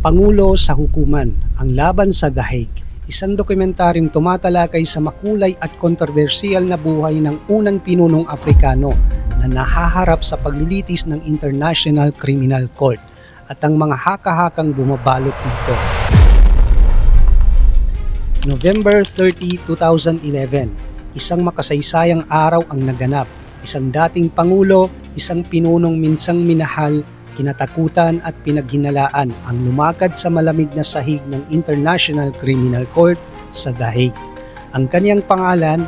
Pangulo sa Hukuman, ang laban sa dahig, isang dokumentaryong tumatalakay sa makulay at kontrobersyal na buhay ng unang pinunong Afrikano na nahaharap sa paglilitis ng International Criminal Court at ang mga haka-hakang bumabalot dito. November 30, 2011, isang makasaysayang araw ang naganap. Isang dating pangulo, isang pinunong minsang minahal, kinatakutan at pinaghinalaan ang lumakad sa malamig na sahig ng International Criminal Court sa Dahig. Ang kanyang pangalan,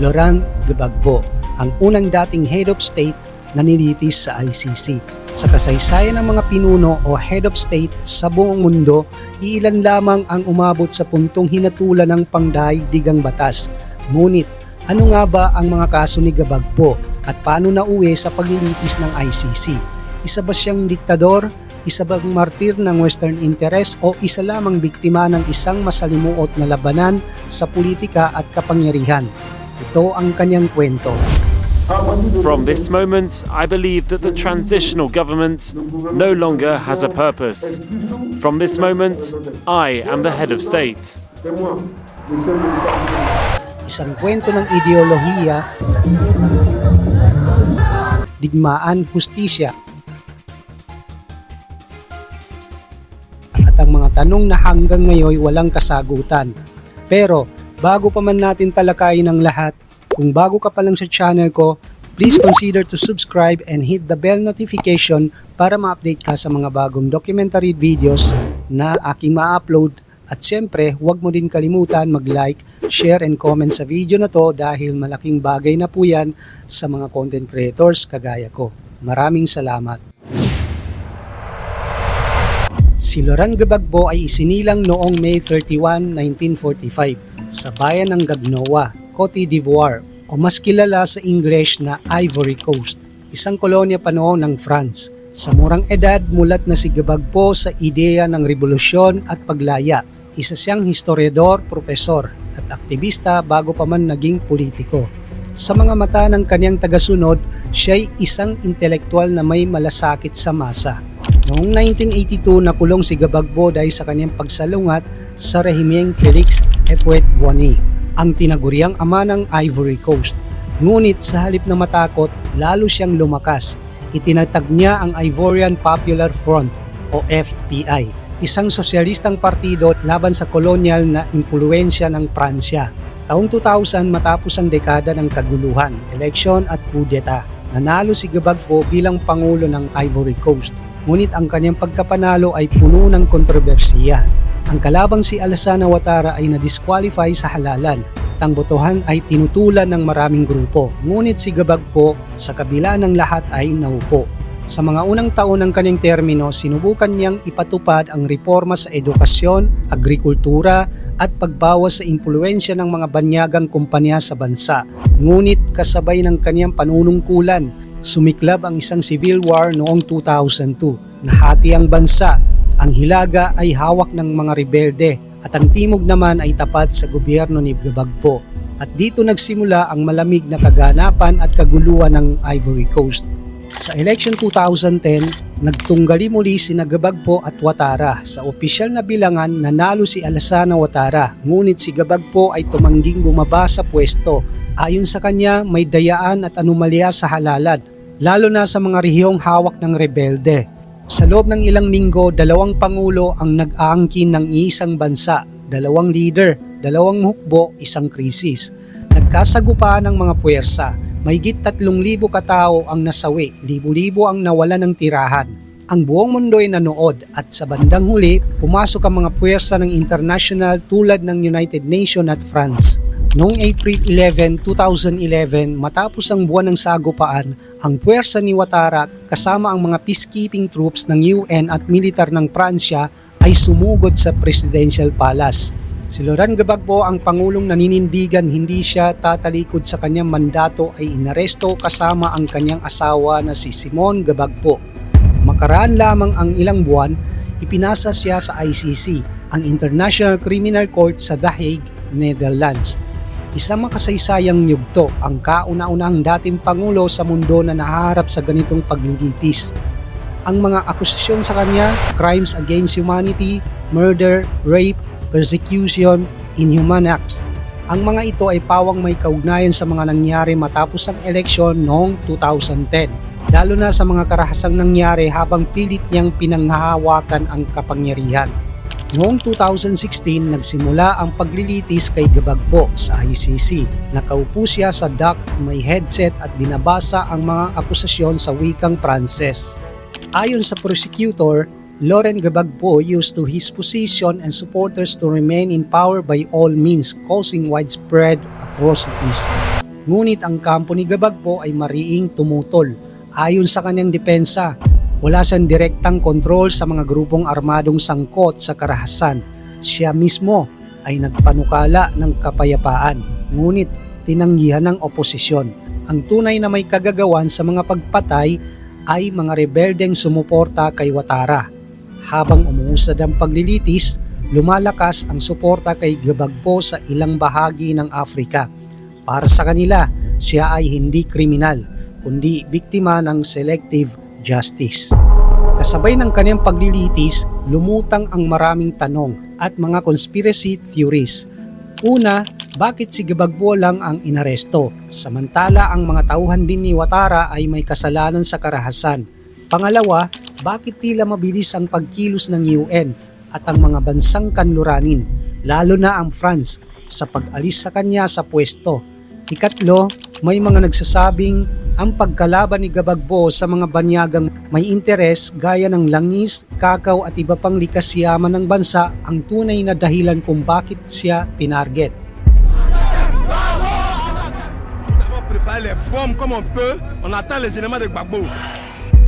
Laurent Gbagbo, ang unang dating head of state na nilitis sa ICC. Sa kasaysayan ng mga pinuno o head of state sa buong mundo, iilan lamang ang umabot sa puntong hinatulan ng pangdaigdigang batas. Ngunit, ano nga ba ang mga kaso ni Gabagbo at paano nauwi sa paglilitis ng ICC? Isa ba siyang diktador? Isa bang martir ng Western interest o isa lamang biktima ng isang masalimuot na labanan sa politika at kapangyarihan? Ito ang kanyang kwento. From this moment, I believe that the transitional government no longer has a purpose. From this moment, I am the head of state. Isang kwento ng ideolohiya, digmaan, hustisya, ang mga tanong na hanggang ngayon walang kasagutan. Pero bago pa man natin talakayin ang lahat, kung bago ka pa lang sa channel ko, please consider to subscribe and hit the bell notification para ma-update ka sa mga bagong documentary videos na aking ma-upload at siyempre, huwag mo din kalimutan mag-like, share and comment sa video na to dahil malaking bagay na po yan sa mga content creators kagaya ko. Maraming salamat. Si Laurent Gbagbo ay isinilang noong May 31, 1945 sa bayan ng Gagnoa, Cote d'Ivoire o mas kilala sa English na Ivory Coast, isang kolonya pa noon ng France. Sa murang edad, mulat na si Gbagbo sa ideya ng revolusyon at paglaya. Isa siyang historiador, profesor at aktivista bago pa man naging politiko. Sa mga mata ng kanyang tagasunod, siya'y isang intelektual na may malasakit sa masa. Noong 1982 nakulong si Gabagbo dahil sa kanyang pagsalungat sa rehimeng Felix Houphouët-Boigny, ang tinaguriang ama ng Ivory Coast. Ngunit sa halip na matakot, lalo siyang lumakas. Itinatag niya ang Ivorian Popular Front o FPI, isang sosyalistang partido laban sa kolonyal na impluensya ng Pransya. Taong 2000 matapos ang dekada ng kaguluhan, eleksyon at kudeta, nanalo si Gbagbo bilang Pangulo ng Ivory Coast ngunit ang kanyang pagkapanalo ay puno ng kontrobersiya. Ang kalabang si Alassane Ouattara ay na-disqualify sa halalan at ang botohan ay tinutulan ng maraming grupo. Ngunit si Gabagpo sa kabila ng lahat ay naupo. Sa mga unang taon ng kanyang termino, sinubukan niyang ipatupad ang reforma sa edukasyon, agrikultura at pagbawas sa impluensya ng mga banyagang kumpanya sa bansa. Ngunit kasabay ng kanyang panunungkulan, sumiklab ang isang civil war noong 2002. Nahati ang bansa. Ang hilaga ay hawak ng mga rebelde at ang timog naman ay tapat sa gobyerno ni Gbagbo. At dito nagsimula ang malamig na kaganapan at kaguluhan ng Ivory Coast. Sa election 2010, nagtunggali muli si Gabagpo at Watara. Sa opisyal na bilangan, nanalo si Alassane Watara, ngunit si Gabagpo ay tumangging bumaba sa pwesto. Ayon sa kanya, may dayaan at anomalya sa halalan, lalo na sa mga rehiyong hawak ng rebelde. Sa loob ng ilang linggo, dalawang pangulo ang nag-aangkin ng isang bansa, dalawang leader, dalawang hukbo, isang krisis. Nagkasagupaan ng mga puwersa, Mahigit 3,000 katao ang nasawi, libo-libo ang nawala ng tirahan. Ang buong mundo ay nanood at sa bandang huli, pumasok ang mga puwersa ng international tulad ng United Nations at France. Noong April 11, 2011, matapos ang buwan ng sagupaan, ang puwersa ni Ouattara kasama ang mga peacekeeping troops ng UN at militar ng Pransya ay sumugod sa Presidential Palace. Si Laurent Gbagbo ang pangulong naninindigan hindi siya tatalikod sa kanyang mandato ay inaresto kasama ang kanyang asawa na si Simon Gbagbo. Makaraan lamang ang ilang buwan, ipinasa siya sa ICC, ang International Criminal Court sa The Hague, Netherlands. Isang makasaysayang yugto ang kauna-unang dating pangulo sa mundo na naharap sa ganitong paglilitis. Ang mga akusasyon sa kanya, crimes against humanity, murder, rape, persecution, inhuman acts. Ang mga ito ay pawang may kaugnayan sa mga nangyari matapos ang eleksyon noong 2010, lalo na sa mga karahasang nangyari habang pilit niyang pinanghahawakan ang kapangyarihan. Noong 2016, nagsimula ang paglilitis kay Gabagbo sa ICC. Nakaupo siya sa dock, may headset at binabasa ang mga akusasyon sa wikang Pranses. Ayon sa prosecutor, Lauren Gabagbo used to his position and supporters to remain in power by all means causing widespread atrocities. Ngunit ang kampo ni Gabagbo ay mariing tumutol. Ayon sa kanyang depensa, wala siyang direktang kontrol sa mga grupong armadong sangkot sa karahasan. Siya mismo ay nagpanukala ng kapayapaan, ngunit tinanggihan ng oposisyon. Ang tunay na may kagagawan sa mga pagpatay ay mga rebeldeng sumuporta kay Watara. Habang umuusad ang paglilitis, lumalakas ang suporta kay Gabagbo sa ilang bahagi ng Afrika. Para sa kanila, siya ay hindi kriminal, kundi biktima ng selective justice. Kasabay ng kanyang paglilitis, lumutang ang maraming tanong at mga conspiracy theories. Una, bakit si Gabagbo lang ang inaresto? Samantala ang mga tauhan din ni Watara ay may kasalanan sa karahasan. Pangalawa, bakit tila mabilis ang pagkilos ng UN at ang mga bansang kanluranin, lalo na ang France, sa pag-alis sa kanya sa pwesto? Ikatlo, may mga nagsasabing ang pagkalaban ni Gabagbo sa mga banyagang may interes gaya ng langis, kakao at iba pang likas yaman ng bansa ang tunay na dahilan kung bakit siya tinarget.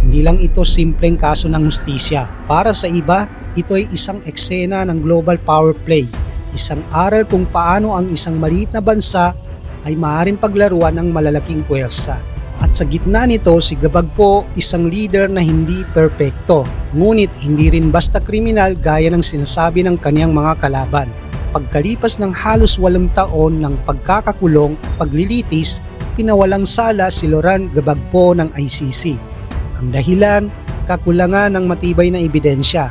Hindi lang ito simpleng kaso ng hustisya. Para sa iba, ito ay isang eksena ng global power play. Isang aral kung paano ang isang maliit na bansa ay maaaring paglaruan ng malalaking puwersa. At sa gitna nito, si Gabagpo, isang leader na hindi perpekto. Ngunit hindi rin basta kriminal gaya ng sinasabi ng kanyang mga kalaban. Pagkalipas ng halos walong taon ng pagkakakulong at paglilitis, pinawalang sala si Loran Gabagpo ng ICC. Ang dahilan, kakulangan ng matibay na ebidensya.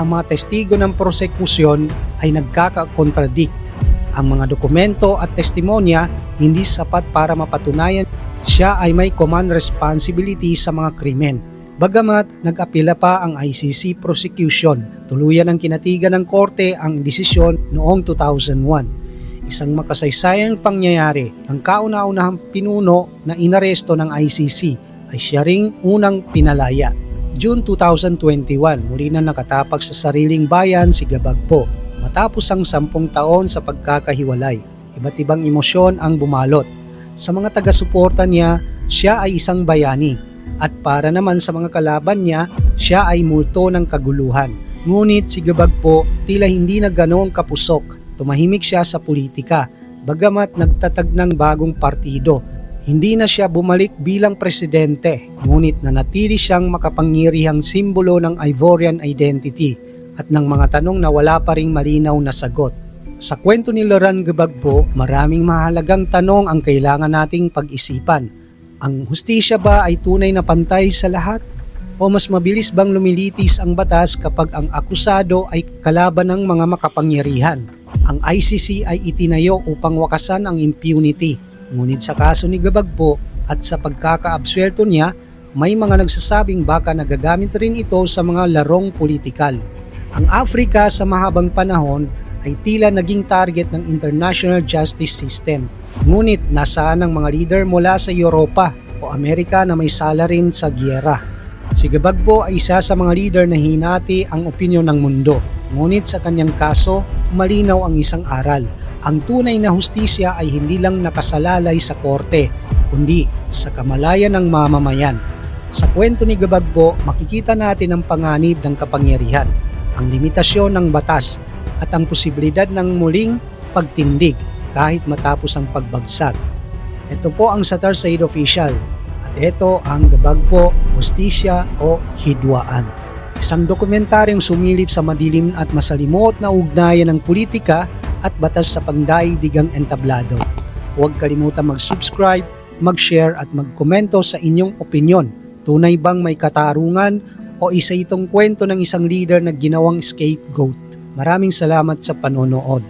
Ang mga testigo ng prosekusyon ay nagkaka-contradict. Ang mga dokumento at testimonya hindi sapat para mapatunayan siya ay may command responsibility sa mga krimen. Bagamat nag-apela pa ang ICC prosecution, tuluyan ang kinatigan ng korte ang desisyon noong 2001 isang makasaysayang pangyayari ang kauna-unahang pinuno na inaresto ng ICC ay siya ring unang pinalaya. June 2021, muli na nakatapak sa sariling bayan si Gabagpo matapos ang sampung taon sa pagkakahiwalay. Iba't ibang emosyon ang bumalot. Sa mga taga-suporta niya, siya ay isang bayani at para naman sa mga kalaban niya, siya ay multo ng kaguluhan. Ngunit si Gabagpo tila hindi na ganoong kapusok. Tumahimik siya sa politika, bagamat nagtatag ng bagong partido. Hindi na siya bumalik bilang presidente, ngunit nanatili siyang makapangyarihang simbolo ng Ivorian identity at ng mga tanong na wala pa ring malinaw na sagot. Sa kwento ni Loran Gabagbo, maraming mahalagang tanong ang kailangan nating pag-isipan. Ang hustisya ba ay tunay na pantay sa lahat? O mas mabilis bang lumilitis ang batas kapag ang akusado ay kalaban ng mga makapangyarihan? Ang ICC ay itinayo upang wakasan ang impunity. Ngunit sa kaso ni Gabagbo at sa pagkakaabswelto niya, may mga nagsasabing baka nagagamit rin ito sa mga larong politikal. Ang Afrika sa mahabang panahon ay tila naging target ng international justice system. Ngunit nasaan ang mga leader mula sa Europa o Amerika na may sala rin sa giyera. Si Gabagbo ay isa sa mga leader na hinati ang opinyon ng mundo. Ngunit sa kanyang kaso, malinaw ang isang aral. Ang tunay na hustisya ay hindi lang nakasalalay sa korte, kundi sa kamalayan ng mamamayan. Sa kwento ni Gabagbo, makikita natin ang panganib ng kapangyarihan, ang limitasyon ng batas, at ang posibilidad ng muling pagtindig kahit matapos ang pagbagsag. Ito po ang Satar Said Official at ito ang Gabagpo, Hustisya o Hidwaan. Isang dokumentaryong sumilip sa madilim at masalimuot na ugnayan ng politika at batas sa pangdaigdigang entablado. Huwag kalimutan mag-subscribe, mag-share at magkomento sa inyong opinyon. Tunay bang may katarungan o isa itong kwento ng isang leader na ginawang scapegoat. Maraming salamat sa panonood.